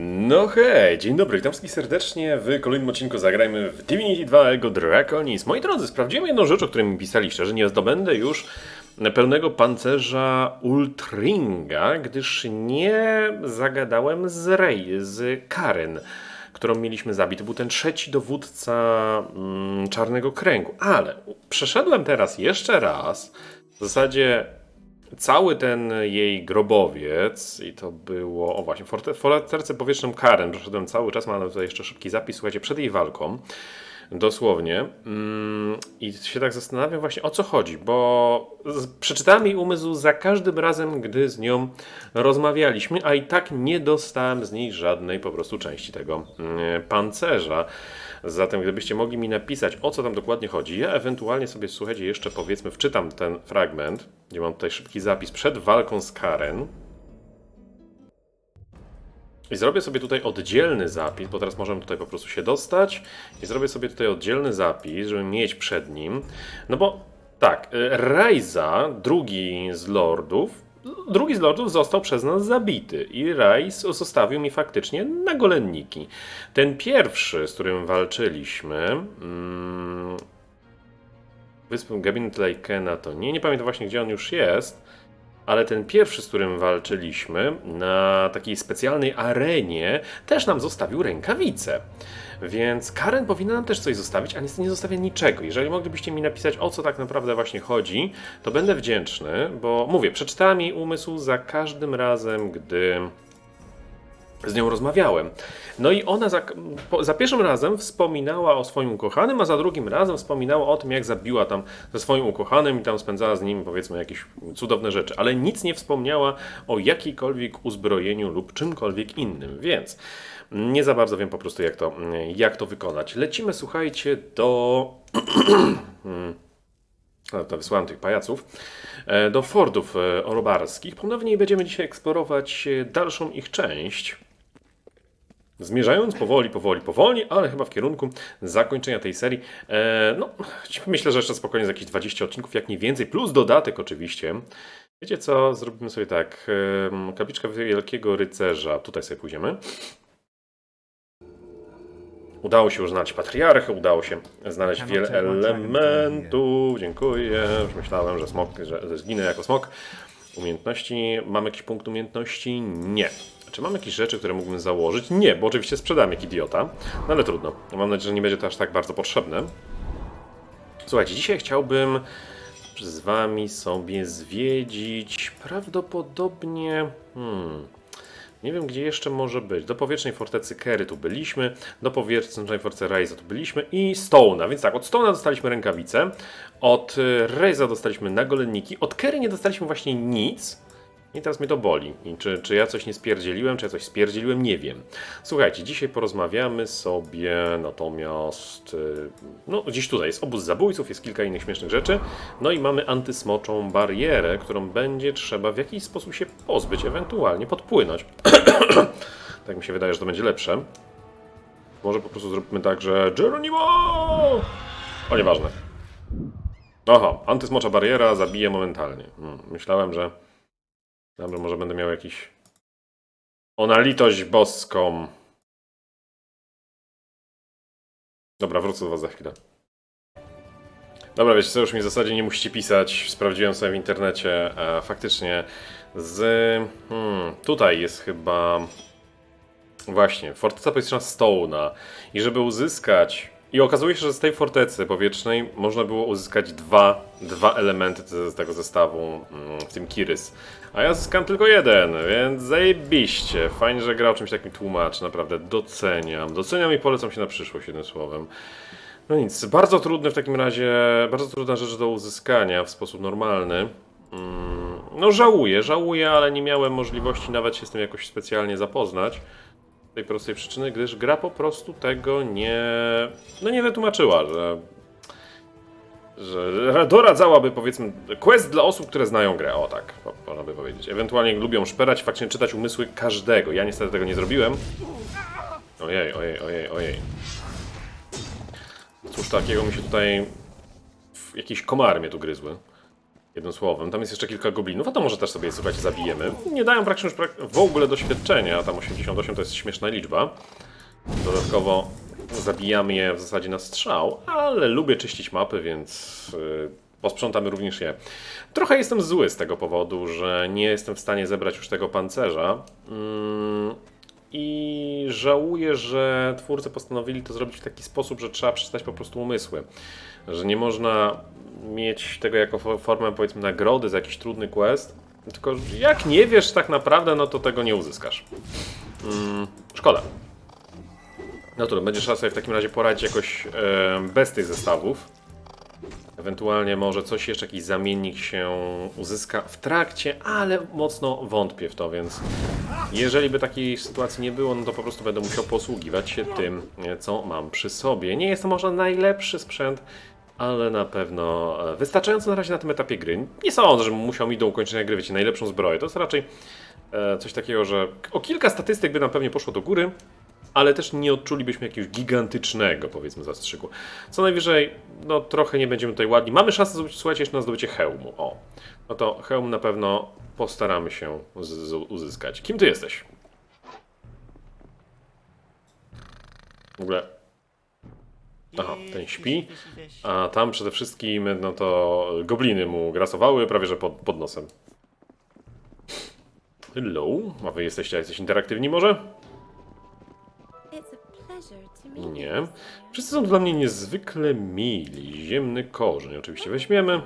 No hej, dzień dobry, witam wszystkich serdecznie w kolejnym odcinku Zagrajmy w Divinity 2 Ego Draconis. Moi drodzy, sprawdziłem jedną rzecz, o której mi pisaliście, że nie zdobędę już pełnego pancerza Ultringa, gdyż nie zagadałem z Rey, z Karen, którą mieliśmy zabić. To był ten trzeci dowódca mm, Czarnego Kręgu. Ale przeszedłem teraz jeszcze raz, w zasadzie cały ten jej grobowiec i to było, o właśnie, w forte- w forterce powietrznym Karen, przeszedłem cały czas, mam tutaj jeszcze szybki zapis, słuchajcie, przed jej walką, dosłownie, mm, i się tak zastanawiam właśnie o co chodzi, bo przeczytałem jej umysł za każdym razem, gdy z nią rozmawialiśmy, a i tak nie dostałem z niej żadnej po prostu części tego mm, pancerza. Zatem gdybyście mogli mi napisać, o co tam dokładnie chodzi, ja ewentualnie sobie, słuchajcie, jeszcze powiedzmy, wczytam ten fragment, gdzie mam tutaj szybki zapis przed walką z Karen. I zrobię sobie tutaj oddzielny zapis, bo teraz możemy tutaj po prostu się dostać. I zrobię sobie tutaj oddzielny zapis, żeby mieć przed nim. No bo tak, y, Raiza, drugi z lordów, drugi z lordów został przez nas zabity. I Raiz zostawił mi faktycznie nagolenniki. Ten pierwszy, z którym walczyliśmy. Mm, Wyspę Gabinet Laikena to nie, nie pamiętam właśnie gdzie on już jest. Ale ten pierwszy, z którym walczyliśmy na takiej specjalnej arenie, też nam zostawił rękawice. Więc Karen powinna nam też coś zostawić, a niestety nie zostawia niczego. Jeżeli moglibyście mi napisać, o co tak naprawdę właśnie chodzi, to będę wdzięczny, bo mówię, przeczytałem jej umysł za każdym razem, gdy z nią rozmawiałem. No i ona za, za pierwszym razem wspominała o swoim ukochanym, a za drugim razem wspominała o tym, jak zabiła tam ze swoim ukochanym i tam spędzała z nim powiedzmy jakieś cudowne rzeczy, ale nic nie wspomniała o jakiejkolwiek uzbrojeniu lub czymkolwiek innym, więc nie za bardzo wiem po prostu jak to, jak to wykonać. Lecimy, słuchajcie, do... To wysłałem tych pajaców, e, do Fordów e, Orobarskich. Ponownie będziemy dzisiaj eksplorować e, dalszą ich część. Zmierzając powoli, powoli, powoli, ale chyba w kierunku zakończenia tej serii. No, myślę, że jeszcze spokojnie z jakieś 20 odcinków, jak nie więcej, plus dodatek oczywiście. Wiecie co, zrobimy sobie tak. E, kapliczka Wielkiego Rycerza, tutaj sobie pójdziemy. Udało się już znaleźć patriarchę, udało się znaleźć wiele elementów. Dziękuję. Już myślałem, że smok, że, że zginę jako smok. Umiejętności. Mam jakiś punkt umiejętności? Nie. Czy mam jakieś rzeczy, które mógłbym założyć? Nie, bo oczywiście sprzedam jak idiota. No ale trudno. Mam nadzieję, że nie będzie to aż tak bardzo potrzebne. Słuchajcie, dzisiaj chciałbym z wami sobie zwiedzić prawdopodobnie. Hmm. Nie wiem, gdzie jeszcze może być. Do powietrznej fortecy Kery tu byliśmy, do powietrznej fortecy Raiza tu byliśmy i Stone'a. Więc tak, od Stone'a dostaliśmy rękawice, od y, Raiza dostaliśmy nagolenniki, od Kery nie dostaliśmy właśnie nic. I teraz mnie to boli. I czy, czy ja coś nie spierdzieliłem, czy ja coś spierdzieliłem, nie wiem. Słuchajcie, dzisiaj porozmawiamy sobie natomiast. y, No, gdzieś tutaj jest obóz zabójców, jest kilka innych śmiesznych rzeczy. No i mamy antysmoczą barierę, którą będzie trzeba w jakiś sposób się pozbyć, ewentualnie podpłynąć. tak mi się wydaje, że to będzie lepsze. Może po prostu zróbmy tak, że Geronimo! O, nieważne. Aha, antysmocza bariera zabije momentalnie. Hmm, myślałem, że. Że może będę miał jakiś. O na litość boską. Dobra, wrócę do was za chwilę. Dobra, wiecie co, już mi w zasadzie nie musicie pisać. Sprawdziłem sobie w internecie. E, faktycznie z... Hmm, tutaj jest chyba... Właśnie, forteca powietrzna Stone'a. I żeby uzyskać... I okazuje się, że z tej fortecy powietrznej można było uzyskać dwa, dwa elementy z, z tego zestawu, mm, w tym Kirys. A ja zyskam tylko jeden, więc zajebiście. Fajnie, że gra o czymś takim tłumaczy, naprawdę doceniam. Doceniam i polecam się na przyszłość, jednym słowem. No nic, bardzo trudny w takim razie, bardzo trudna rzecz do uzyskania w sposób normalny. Mm, No żałuję, żałuję, ale nie miałem możliwości nawet się z tym jakoś specjalnie zapoznać. Z tej prostej przyczyny, gdyż gra po prostu tego nie, no nie wytłumaczyła, że, że doradzałaby powiedzmy quest dla osób, które znają grę, o tak, można by powiedzieć. Ewentualnie lubią szperać, faktycznie czytać umysły każdego. Ja niestety tego nie zrobiłem. Ojej, ojej, ojej, ojej. Cóż takiego mi się tutaj... Jakieś komary mnie tu gryzły. Jednym słowem, tam jest jeszcze kilka goblinów, a to może też sobie, słuchajcie, zabijemy. Nie dają praktycznie już prak- w ogóle doświadczenia, tam 88 to jest śmieszna liczba. Dodatkowo zabijamy je w zasadzie na strzał, ale lubię czyścić mapy, więc yy, posprzątamy również je. Trochę jestem zły z tego powodu, że nie jestem w stanie zebrać już tego pancerza. Mm, I żałuję, że twórcy postanowili to zrobić w taki sposób, że trzeba przeczytać po prostu umysły. Że nie można mieć tego jako fo- formę, powiedzmy, nagrody za jakiś trudny quest. Tylko jak nie wiesz tak naprawdę, no to tego nie uzyskasz. Mm, szkoda. No to będzie trzeba sobie w takim razie poradzić jakoś e, bez tych zestawów. Ewentualnie może coś jeszcze, jakiś zamiennik się uzyska w trakcie, ale mocno wątpię w to, więc jeżeli by takiej sytuacji nie było, no to po prostu będę musiał posługiwać się tym, e, co mam przy sobie. Nie jest to może najlepszy sprzęt, ale na pewno e, wystarczająco na razie na tym etapie gry. Nie sądzę, żebym musiał mi do ukończenia gry wiecie, najlepszą zbroję. To jest raczej e, coś takiego, że o kilka statystyk by nam pewnie poszło do góry, ale też nie odczulibyśmy jakiegoś gigantycznego, powiedzmy, zastrzyku. Co najwyżej, no trochę nie będziemy tutaj ładni. Mamy szansę, zdobyć, słuchajcie, jeszcze na zdobycie hełmu. O, no to hełm na pewno postaramy się uzyskać. Kim ty jesteś? W ogóle. Aha, ten śpi. A tam przede wszystkim, no to gobliny mu grasowały prawie że pod, pod nosem. Hello, a wy jesteście jacyś interaktywni może? Nie. Wszyscy są dla mnie niezwykle mili. Ziemny korzeń oczywiście weźmiemy.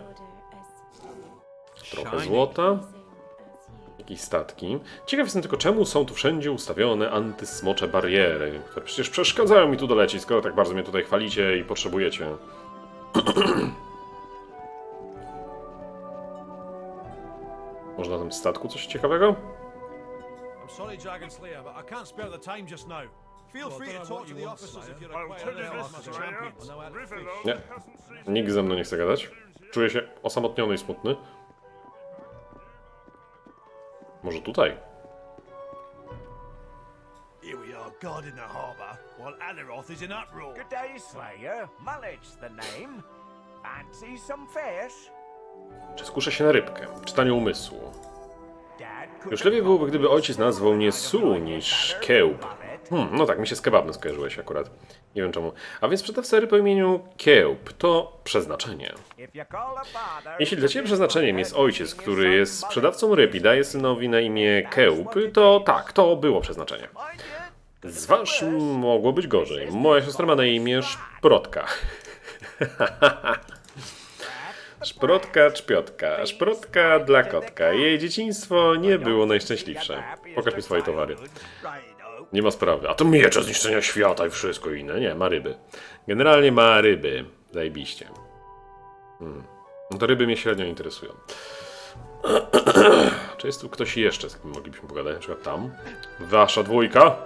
Trochę złota. Jakieś statki. Ciekaw jestem tylko, czemu są tu wszędzie ustawione antysmocze bariery, które przecież przeszkadzają mi tu dolecieć, skoro tak bardzo mnie tutaj chwalicie i potrzebujecie. Może na tym statku coś ciekawego? I'm sorry, Dragon Slayer, but I can't spare the time just now. Feel free to talk to the officers if Slayer. you require any help as a champion. I know how to fish. Nie. Nikt ze mną nie chce gadać. Czuję się osamotniony i smutny. Może tutaj? Here we are, guarding the harbour, while Alaroth is in uproar. Good day, Slayer. Mullet's the name. Fancy some fish? Czy skuszę się na rybkę? Czytanie umysłu. Już lepiej byłoby, gdyby ojciec nazwał mnie Su niż Kiełb. Hmm, no tak, mi się z kebabem skojarzyłeś akurat. Nie wiem czemu. A więc sprzedawca ryb o imieniu Kiełb to przeznaczenie. Jeśli dla ciebie przeznaczeniem jest ojciec, który jest sprzedawcą ryb i daje synowi na imię Kiełb, to tak, to było przeznaczenie. Z wasz mogło być gorzej. Moja siostra ma na imię Szprotka. Szprotka, czpiotka, szprotka dla kotka. Jej dzieciństwo nie było najszczęśliwsze. Pokaż mi swoje towary. Nie ma sprawy. A to miecze zniszczenia świata i wszystko inne. Nie, ma ryby. Generalnie ma ryby. Zajebiście. Hmm. No to ryby mnie średnio interesują. Czy jest tu ktoś jeszcze, z kim moglibyśmy pogadać? Na przykład tam. Wasza dwójka.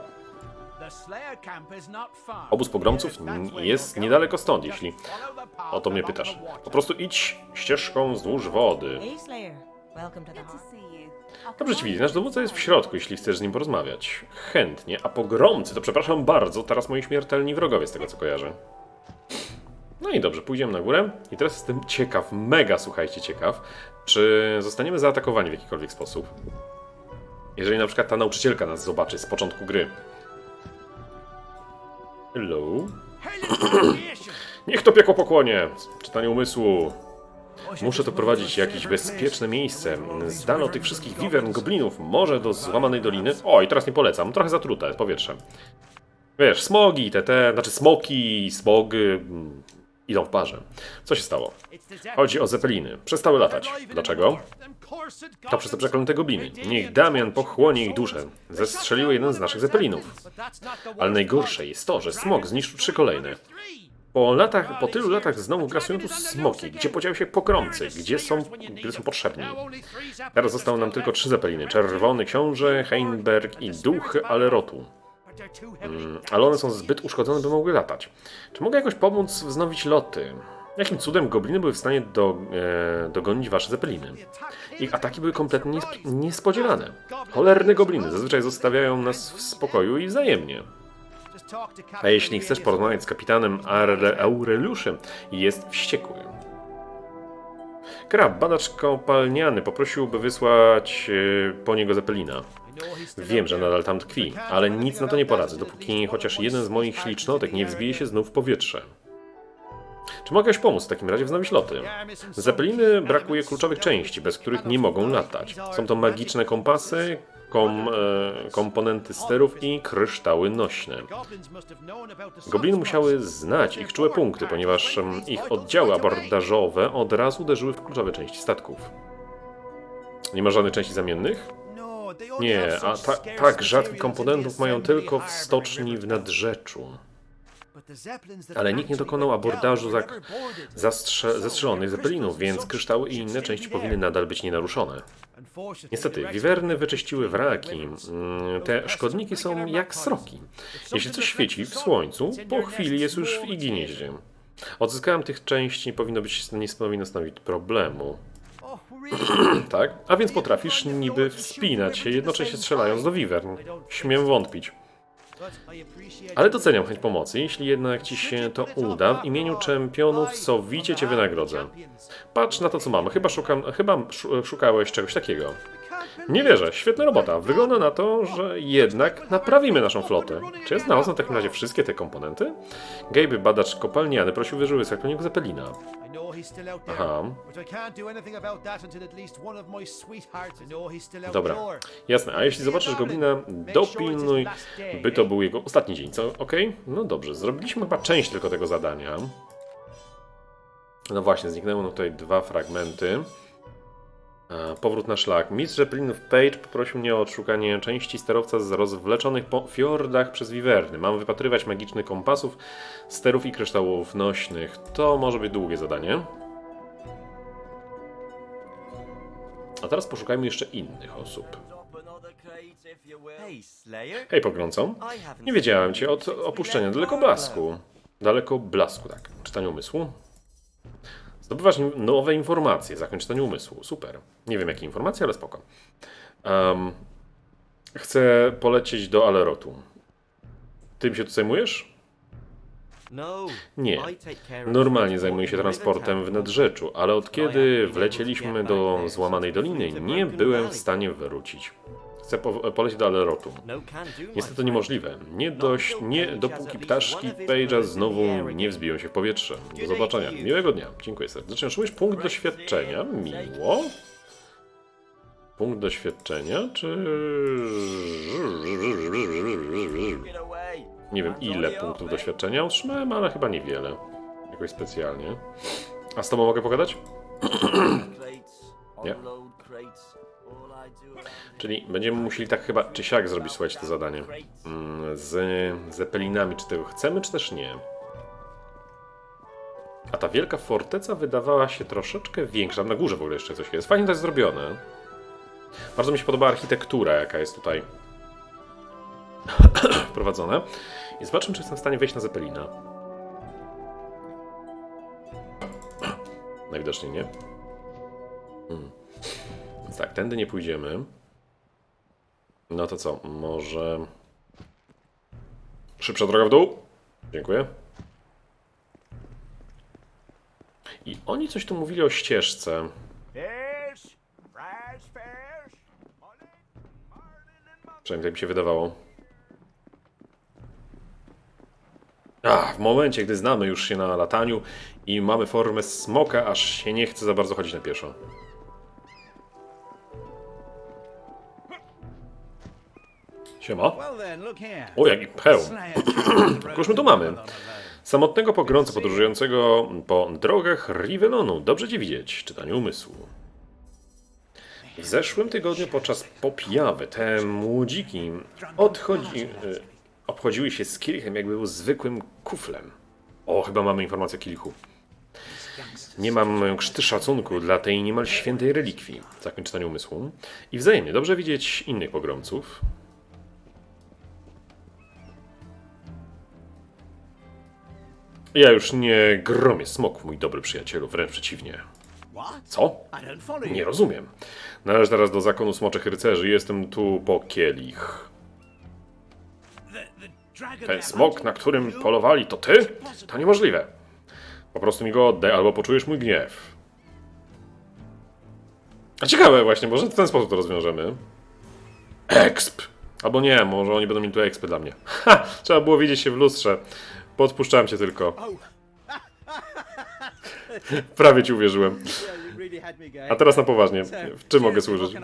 Obóz pogromców jest niedaleko stąd, jeśli o to mnie pytasz. Po prostu idź ścieżką wzdłuż wody. Hey Slayer, welcome to the Dobrze ci widzieć, nasz dowódca jest w środku, jeśli chcesz z nim porozmawiać. Chętnie, a pogromcy, to przepraszam bardzo, teraz moi śmiertelni wrogowie z tego co kojarzę. No i dobrze, pójdziemy na górę. I teraz jestem ciekaw, mega słuchajcie ciekaw, czy zostaniemy zaatakowani w jakikolwiek sposób. Jeżeli na przykład ta nauczycielka nas zobaczy z początku gry. Hello? Niech to piekło pokłonie! Czytanie umysłu. Muszę to prowadzić w jakieś bezpieczne miejsce. Z dala od tych wszystkich wiwern goblinów, może do złamanej doliny. O, i teraz nie polecam, trochę zatrute powietrze. Wiesz, smogi, te, te, znaczy smoki smog mm, idą w parze. Co się stało? Chodzi o zepeliny. Przestały latać. Dlaczego? To przez te przeklęte gobliny. Niech Damian pochłonie ich duszę. Zestrzeliły jeden z naszych zepelinów. Ale najgorsze jest to, że smog zniszczył trzy kolejne. Po latach, po tylu latach znowu grasują tu smoki. Gdzie podziały się pokromcy? Gdzie są, gdzie są potrzebni? Teraz zostały nam tylko trzy zepeliny. Czerwony Książę, Heinberg i Duch Alerotu. Mm, ale one są zbyt uszkodzone, by mogły latać. Czy mogę jakoś pomóc wznowić loty? Jakim cudem gobliny były w stanie do, e, dogonić wasze zepeliny? Ich ataki były kompletnie niesp- niespodziewane. Cholerne gobliny zazwyczaj zostawiają nas w spokoju i wzajemnie. A jeśli chcesz porozmawiać z kapitanem Aureliuszem, jest wściekły. Krab, badacz kopalniany, poprosił, by wysłać e, po niego Zeppelina. Wiem, że nadal tam tkwi, ale nic na to nie poradzę, dopóki chociaż jeden z moich ślicznotek nie wzbije się znów w powietrze. Czy mogę jakoś pomóc w takim razie wznowić loty? Zeppeliny brakuje kluczowych części, bez których nie mogą latać. Są to magiczne kompasy, kom, e, komponenty sterów i kryształy nośne. Gobliny musiały znać ich czułe punkty, ponieważ ich oddziały abordażowe od razu uderzyły w kluczowe części statków. Nie ma żadnych części zamiennych? Nie, a ta, tak rzadkich komponentów mają tylko w stoczni w. Nadrzeczu. But the Zeppelins that Ale nikt nie dokonał abordażu zak- zastrze- zestrzelonych więc kryształy i inne części powinny nadal być nienaruszone. Niestety, wiwerny wyczyściły wraki. Mm, Te szkodniki są jak sroki. Jeśli coś świeci w słońcu, po chwili jest już w ich gnieździe. Odzyskałem tych części, nie powinno być, nie powinno stanowić problemu. Oh? Tak? A więc potrafisz niby wspinać się, jednocześnie strzelając do wiwern. Śmiem wątpić. Ale doceniam chęć pomocy. Jeśli jednak ci się to uda, w imieniu czempionów sowicie cię wynagrodzę. Patrz na to, co mamy. Chyba, szukam, chyba szu- szukałeś czegoś takiego. Nie wierzę, świetna robota. Wygląda na to, że jednak naprawimy naszą flotę. Czy ja znalazłem w takim razie wszystkie te komponenty? Gaby, badacz kopalniany, prosił wyżyły niego Zeppelina. Aha. Dobra, jasne. A jeśli zobaczysz goblina, dopilnuj, by to był jego ostatni dzień, co? Okej? No dobrze, zrobiliśmy chyba część tylko tego zadania. No właśnie, zniknęły nam tutaj dwa fragmenty. A, Powrót na szlak. Mistrz Zeppelinów Page poprosił mnie o odszukanie części sterowca z rozwleczonych po fiordach przez wiwerny. Mam wypatrywać magicznych kompasów, sterów i kryształów nośnych. To może być długie zadanie. A teraz poszukajmy jeszcze innych osób. Hej, pogrącą. Nie wiedziałem cię od opuszczenia daleko blasku. Daleko blasku, tak. Czytanie umysłu. Zdobywasz nowe informacje. Zakończ czytanie umysłu. Super. Nie wiem jakie informacje, ale spoko. Um, chcę polecieć do Alerotu. Tym się tu zajmujesz? No. Nie. Normalnie zajmuję się transportem w. Nadrzeczu, ale od kiedy wlecieliśmy do złamanej doliny, nie byłem w stanie wrócić. Chcę po- polecieć do Alerotu. No Niestety niemożliwe. Nie dość, nie dopóki ptaszki Page'a znowu nie wzbiją się w powietrze. Do zobaczenia. Miłego dnia. Dziękuję serdecznie. Otrzymujesz punkt doświadczenia. Miło. Punkt doświadczenia, czy... Nie wiem ile punktów doświadczenia otrzymałem, ale chyba niewiele. Jakoś specjalnie. A z tobą mogę pogadać? Crates, Czyli będziemy musieli tak chyba czy siak zrobić, słuchajcie, to zadanie. Mm, Z Zeppelinami, czy tego chcemy, czy też nie. A ta wielka forteca wydawała się troszeczkę większa. Na górze w ogóle jeszcze coś jest. Fajnie to jest zrobione. Bardzo mi się podoba architektura, jaka jest tutaj wprowadzona. I zobaczmy, czy jestem w stanie wejść na Zeppelina. Najwidoczniej nie. Hmm. Więc tak, tędy nie pójdziemy. No to co, może... Szybsza droga w dół? Dziękuję. I oni coś tu mówili o ścieżce. Fish, fresh fish, honey, marlin and mussel. Przynajmniej tak mi się wydawało. A, w momencie, gdy znamy już się na lataniu i mamy formę smoka, aż się nie chce za bardzo chodzić na pieszo. Siema. O, jaki peł. Któż my tu mamy? Samotnego pogrącę podróżującego po drogach Rivelonu. Dobrze cię widzieć. Czytanie umysłu. W zeszłym tygodniu podczas popijawy te młodziki odchodzi, y, obchodziły się z kielichem, jakby był zwykłym kuflem. O, chyba mamy informację o kielichu. Nie mam krzty szacunku dla tej niemal świętej relikwii. Zakończ czytanie umysłu. I wzajemnie dobrze widzieć innych pogromców. Ja już nie gromię smoków, mój dobry przyjacielu, wręcz przeciwnie. Co? Nie rozumiem. Należę teraz do zakonu smoczych rycerzy, jestem tu po kielich. Ten smok, na którym polowali, to ty? To niemożliwe. Po prostu mi go oddaj, albo poczujesz mój gniew. A ciekawe właśnie, może w ten sposób to rozwiążemy. Exp! Albo nie, może oni będą mieli tu expy dla mnie. Ha! Trzeba było widzieć się w lustrze. Podpuszczałem cię tylko. Prawie ci uwierzyłem. A teraz na poważnie. W czym mogę służyć?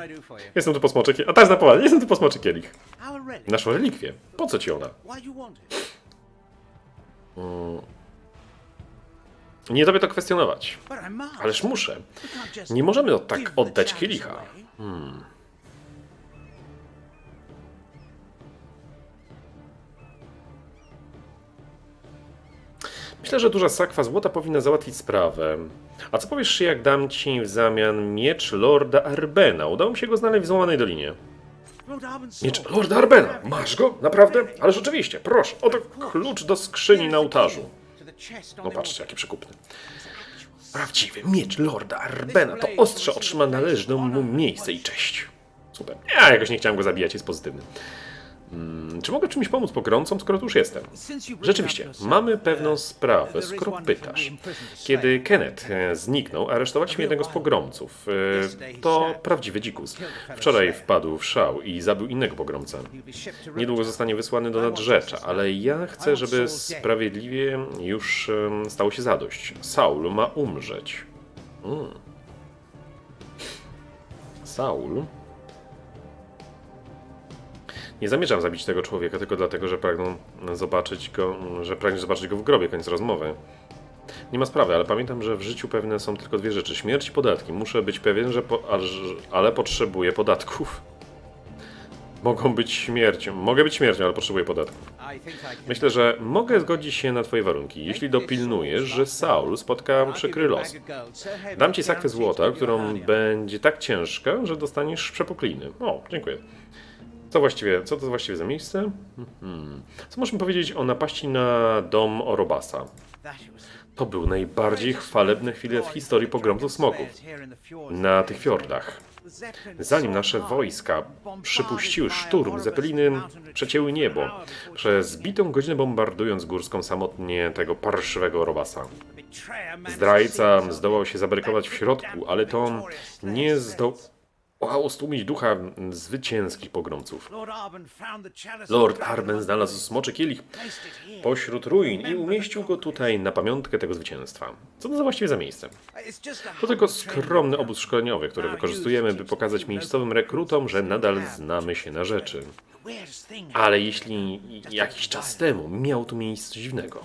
Jestem tu po smoczy kielich. A teraz na poważnie, jestem tu po smoczy kielich. Naszą relikwię. Po co ci ona? It? Nie tobie to kwestionować. Ależ muszę. Nie możemy tak oddać kielicha. away. Myślę, że duża sakwa złota powinna załatwić sprawę. A co powiesz, jak dam ci w zamian miecz Lorda Arbena? Udało mi się go znaleźć w złamanej dolinie. Miecz. Lorda Arbena! Masz go? Naprawdę? Ale rzeczywiście, proszę, oto klucz do skrzyni na ołtarzu. No patrzcie, altar. jaki przekupny. Prawdziwy miecz Lorda Arbena. To ostrze otrzyma należną mu miejsce i cześć. Super. Ja jakoś nie chciałem go zabijać, jest pozytywny. Hmm, czy mogę czymś pomóc pogromcom, skoro tu już jestem? Rzeczywiście, mamy uh, pewną sprawę, there is skoro pytasz. Kiedy. Kenneth e, zniknął, aresztowaliśmy jednego z pogromców. E, To prawdziwy dzikus. Wczoraj wpadł w szał i zabił innego pogromcę. Niedługo zostanie wysłany do nadrzecza, ale ja chcę, żeby sprawiedliwie już stało się zadość. Saul ma umrzeć. Mm. Saul? Nie zamierzam zabić tego człowieka tylko dlatego, że pragną zobaczyć go, że pragniesz zobaczyć go w grobie, koniec rozmowy. Nie ma sprawy, ale pamiętam, że w życiu pewne są tylko dwie rzeczy: śmierć i podatki. Muszę być pewien, że po, aż, ale potrzebuję podatków. Mogą być śmiercią. Mogę być śmiercią, ale potrzebuję podatków. Myślę, że mogę zgodzić się na twoje warunki, jeśli dopilnujesz, że Saul spotka przykry los. Dam ci sakwę złota, którą będzie tak ciężka, że dostaniesz przepukliny. O, dziękuję. Co właściwie, co to właściwie za miejsce? Hmm. Co możesz mi powiedzieć o napaści na dom Orobasa? To był najbardziej chwalebne chwile w historii pogromców smoków. Na tych fiordach. Zanim nasze wojska przypuściły szturm, zeppeliny przecięły niebo, przez bitą godzinę bombardując górską samotnie tego parszywego Robasa. Zdrajca zdołał się zabarykować w środku, ale to nie zdołało stłumić ducha zwycięskich pogromców. Lord Arben znalazł smoczy kielich pośród ruin i umieścił go tutaj na pamiątkę tego zwycięstwa. Co to za właściwie za miejsce? To tylko skromny obóz szkoleniowy, który wykorzystujemy, by pokazać miejscowym rekrutom, że nadal znamy się na rzeczy. Ale jeśli jakiś czas temu miał tu miejsce coś dziwnego.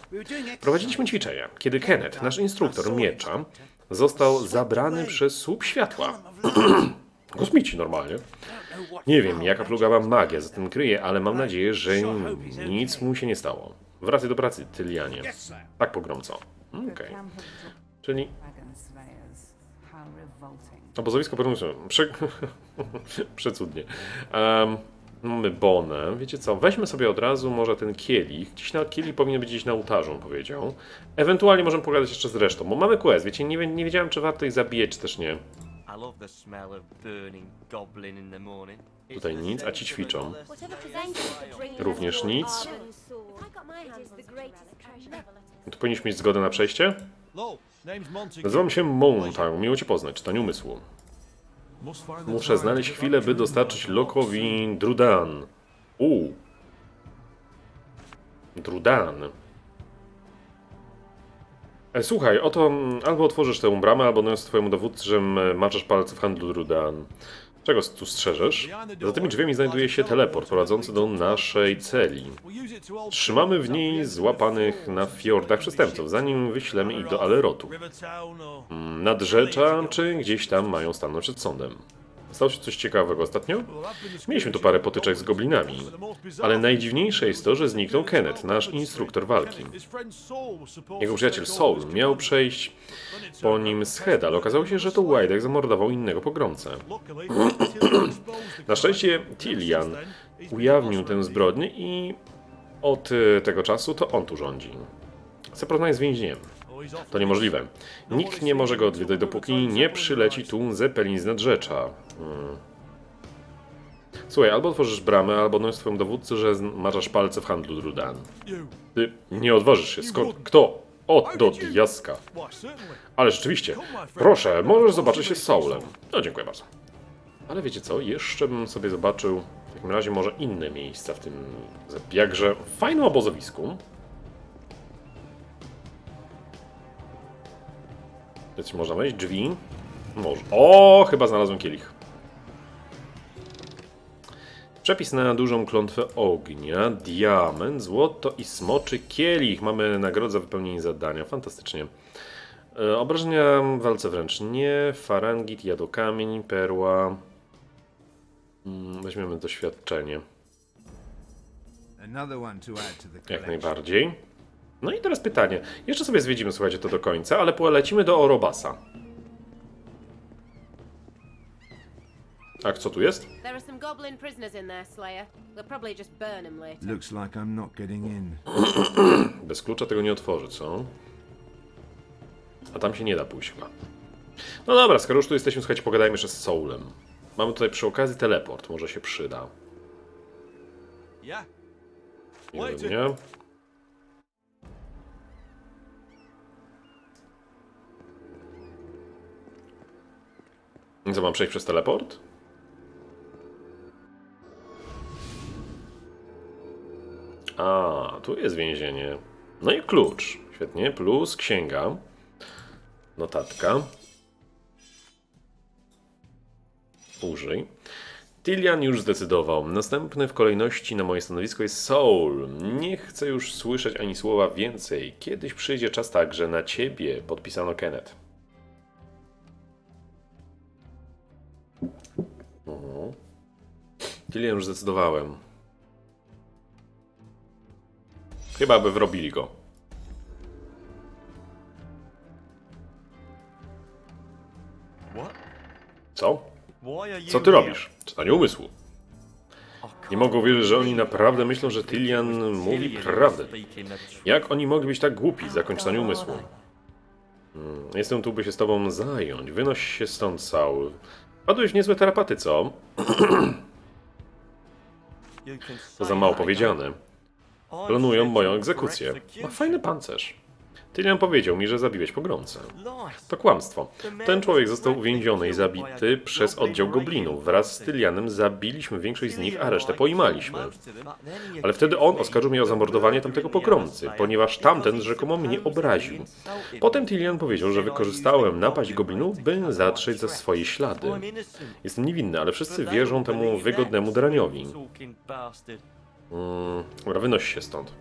Prowadziliśmy ćwiczenia, kiedy Kenneth, nasz instruktor miecza, został zabrany przez słup światła. Kosmici normalnie. Nie wiem, jaka plugawa magia za tym kryje, ale mam nadzieję, że nic mu się nie stało. Wracaj do pracy, Tylianie. Tak pogromco. Okej. Czyli. How revolting. obozowisko pogromcze. Prze... Przecudnie. Um, mamy bonę. Wiecie co, weźmy sobie od razu może ten kielich. Gdzieś na kielich powinien być gdzieś na ołtarzu, powiedział. Ewentualnie możemy pogadać jeszcze z resztą, bo mamy quest. Wiecie, nie, nie wiedziałem, czy warto ich zabijać, czy też nie. I love the smell of burning goblin in the morning. It's Tutaj nic, a ci ćwiczą. Również nic. Tu powinniśmy mieć zgodę na przejście. Nazywam się Montag, miło cię poznać, czytanie umysłu. Muszę znaleźć chwilę, by dostarczyć Lokowi Drudan. U. Drudan. E, Słuchaj, oto mm, albo otworzysz tę bramę, albo no jest twojemu dowódcy, że mm, maczasz palce w handlu Drudan. Czego tu strzeżesz? Za tymi drzwiami znajduje się teleport prowadzący do naszej celi. Trzymamy w niej złapanych na fiordach przestępców, zanim wyślemy ich do Alerotu. Rivertown or Nadrzecza, czy gdzieś tam mają stanąć przed sądem. Stało się coś ciekawego ostatnio? Mieliśmy tu parę potyczek z goblinami, ale najdziwniejsze jest to, że zniknął Kenneth, nasz instruktor walki. Jego przyjaciel Saul miał przejść po nim z Head, ale okazało się, że to Wydek zamordował innego pogromcę. Na szczęście Tilian ujawnił tę zbrodnię i od e, tego czasu to on tu rządzi. Porozmawiać z więźniem. To niemożliwe. Nikt nie może go odwiedzać, dopóki nie przyleci tu Zeppelin z nadrzecza. Hmm. Słuchaj, albo otworzysz bramę, albo no swojemu dowódcy, że maczasz palce w handlu Drudan. Ty nie odważysz się. Skąd? Kto? O, do diaska. Ale rzeczywiście, proszę, możesz zobaczyć się z Saulem. No, dziękuję bardzo. Ale wiecie co, jeszcze bym sobie zobaczył w takim razie może inne miejsca w tym jakże fajnym obozowisku. Więc można wejść, drzwi. Może. O, chyba znalazłem kielich. Przepis na dużą klątwę ognia, diament, złoto i smoczy kielich. Mamy nagrodę za wypełnienie zadania. Fantastycznie. E, Obrażenia w walce wręcz nie. Farangit, jadokamień, perła. Mm, Weźmiemy doświadczenie. Jak najbardziej. No i teraz pytanie. Jeszcze sobie zwiedzimy, słuchajcie, to do końca, ale polecimy do Orobasa. A co tu jest? There are some goblin prisoners in there, Slayer. We'll probably just burn them later. Looks like I'm not getting in. Bez klucza tego nie otworzy, co? A tam się nie da pójść chyba. No dobra, skoro już tu jesteśmy, słuchajcie, pogadajmy jeszcze z Soulem. Mamy tutaj przy okazji teleport, może się przyda. Yeah. Nie wiem, nie? Co, mam przejść przez teleport? A, tu jest więzienie. No i klucz. Świetnie. Plus księga. Notatka. Użyj. Tilian już zdecydował. Następny w kolejności na moje stanowisko jest Soul. Nie chcę już słyszeć ani słowa więcej. Kiedyś przyjdzie czas także na ciebie, podpisano Kenneth. Tilian już zdecydowałem. Chyba by wrobili go. Co? Co ty robisz? Czytanie umysłu. I Nie can't mogę uwierzyć, że oni naprawdę myślą, że Tylian mówi prawdę. Jak oni mogli być tak głupi, zakończ czytanie umysłu? Hmm, jestem tu, by się z tobą zająć. Wynoś się stąd, Saul. Padłeś w niezłe tarapaty, co? To za mało powiedziane. Planują moją egzekucję. Ma fajny pancerz. Tylian powiedział mi, że zabiłeś pogromcę. To kłamstwo. Ten człowiek został uwięziony i zabity przez oddział goblinów. Wraz z Tylianem zabiliśmy większość z nich, a resztę pojmaliśmy. Ale wtedy on oskarżył mnie o zamordowanie tamtego pogromcy, ponieważ tamten rzekomo mnie obraził. Potem Tilian powiedział, że wykorzystałem napaść goblinów, by zatrzeć za swoje ślady. Jestem niewinny, ale wszyscy wierzą temu wygodnemu draniowi. Mm, dobra, wynoś się stąd.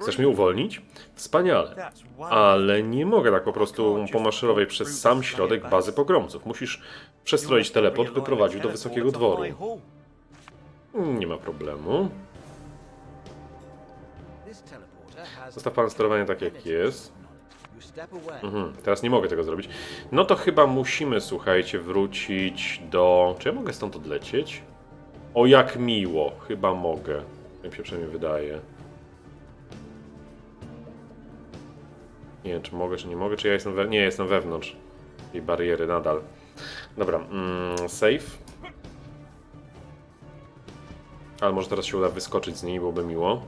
Chcesz mnie uwolnić? Wspaniale. Ale nie mogę tak po prostu pomaszerować przez sam środek bazy pogromców. Musisz przestroić teleport, by prowadził do wysokiego dworu. Nie ma problemu. Zostaw pan sterowanie tak jak jest. Mhm, teraz nie mogę tego zrobić. No to chyba musimy, słuchajcie, wrócić do... Czy ja mogę stąd odlecieć? O, jak miło. Chyba mogę. Jak się przynajmniej wydaje. Nie wiem, czy mogę, czy nie mogę, czy ja jestem we... Nie, jestem wewnątrz tej bariery nadal. Dobra, mm, save. Ale może teraz się uda wyskoczyć z niej, byłoby miło.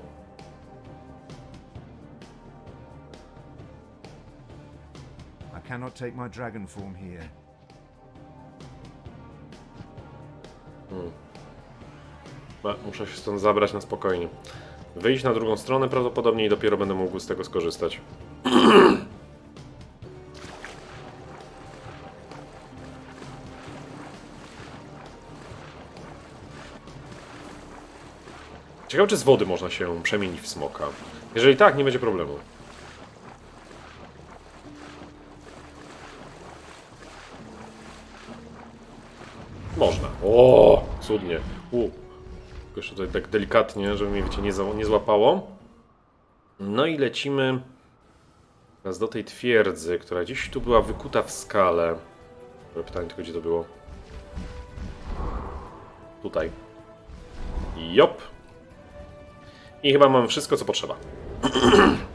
I cannot take my dragon form here. Muszę się stąd zabrać na spokojnie. Wyjść na drugą stronę prawdopodobnie i dopiero będę mógł z tego skorzystać. Ciekawe, czy z wody można się przemienić w smoka. Jeżeli tak, nie będzie problemu. Można. O, cudnie. U. Jeszcze tutaj tak delikatnie, żeby mnie wiecie, nie, za, nie złapało. No i lecimy teraz do tej twierdzy, która gdzieś tu była wykuta w skale. Pytanie tylko, gdzie to było. Tutaj. Jop. I chyba mam wszystko, co potrzeba.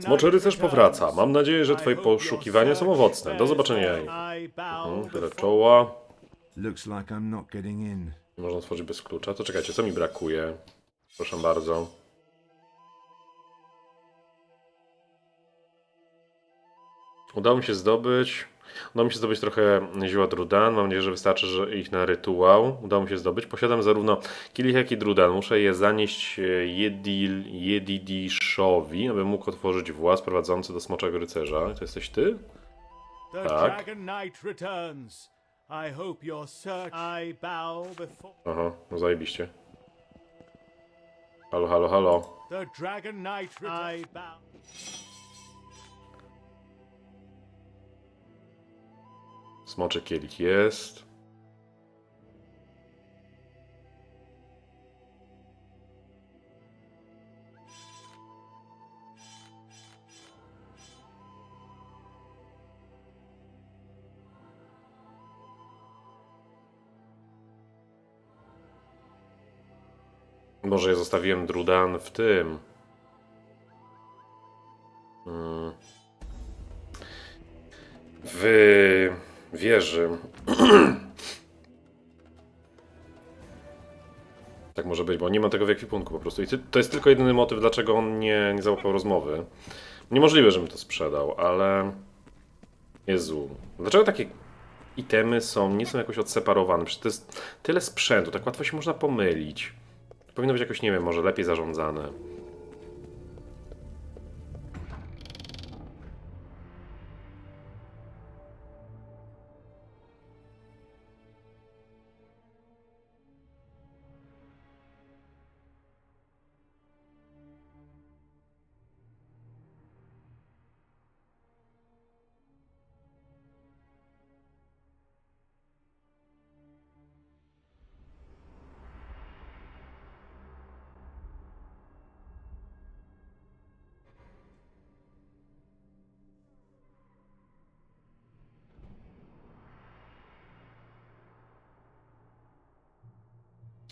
Smoczy rycerz powraca. Mam nadzieję, że twoje poszukiwania są owocne. Do zobaczenia. Mhm, tyle czoła. Można otworzyć bez klucza. To czekajcie, co mi brakuje? Proszę bardzo. Udało mi się zdobyć. Udało mi się zdobyć trochę zióła Drudan. Mam nadzieję, że wystarczy że ich na rytuał. Udało mi się zdobyć. Posiadam zarówno kielich, jak i Drudan. Muszę je zanieść e, Jedil, Jedidiszowi, aby mógł otworzyć właz prowadzący do Smoczego Rycerza. To jesteś ty? The Tak. Dragon Knight returns. I hope your search. I bow before. Aha, no zajebiście. Halo, halo, halo. Smoczy kielich jest. Może ja zostawiłem Drudan w tym. Mm. W wieży. tak może być, bo nie ma tego w ekwipunku po prostu. I to jest tylko jedyny motyw, dlaczego on nie, nie załapał rozmowy. Niemożliwe, żebym to sprzedał, ale. Jezu. Dlaczego takie itemy są, nie są jakoś odseparowane? Przecież to jest tyle sprzętu, tak łatwo się można pomylić. Powinno być jakoś, nie wiem, może lepiej zarządzane.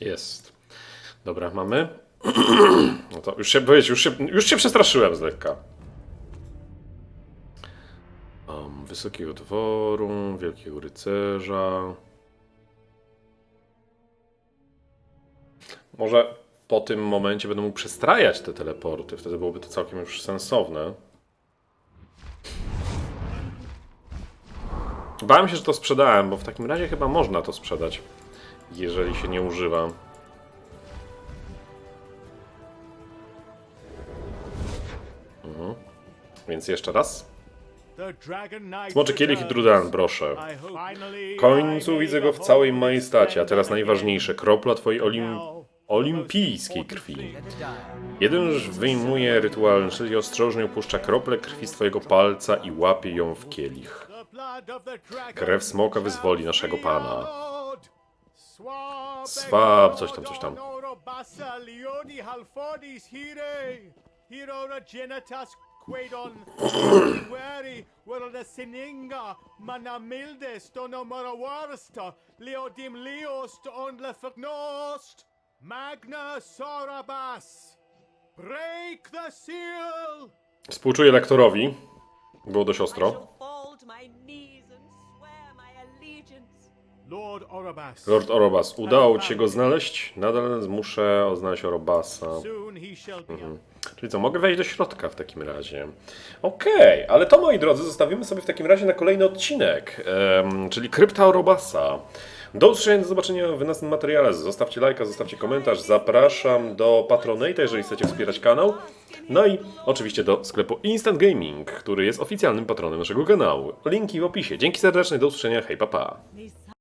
Jest. Dobra, mamy. No to już się, powiedz, już się, już się przestraszyłem z lekka. Um, wysokiego dworu, wielkiego rycerza. Może po tym momencie będę mógł przestrajać te teleporty, wtedy byłoby to całkiem już sensowne. Bałem się, że to sprzedałem, bo w takim razie chyba można to sprzedać, jeżeli się nie używa. Mhm. Więc jeszcze raz. Smoczy kielich drudan, proszę. W końcu widzę go w całej majestacie, a teraz najważniejsze, kropla twojej olim... Olimpijskiej krwi. Jeden już wyjmuje rytualny szyld i ostrożnie upuszcza kroplę krwi z twojego palca i łapie ją w kielich. Krew smoka wyzwoli naszego pana. Swab coś tam, coś tam. World sininga. Mana mildes dono marawarsta. Leodim leost on le fagnost. Magna sorabas. Break the seal. Współczuję lektorowi. Było dość I ostro. shall fall to my knees Lord Orobas, udało ci się go znaleźć? Nadal muszę odnaleźć Orobasa. Mhm. Czyli co, mogę wejść do środka w takim razie. Okej, ale to moi drodzy, zostawimy sobie w takim razie na kolejny odcinek, em, czyli Krypta Orobasa. Do usłyszenia, do zobaczenia w następnym materiale. Zostawcie lajka, zostawcie komentarz. Zapraszam do Patronata, jeżeli chcecie wspierać kanał. No i oczywiście do sklepu Instant Gaming, który jest oficjalnym patronem naszego kanału. Linki w opisie. Dzięki serdeczne, do usłyszenia, hej papa. Pa.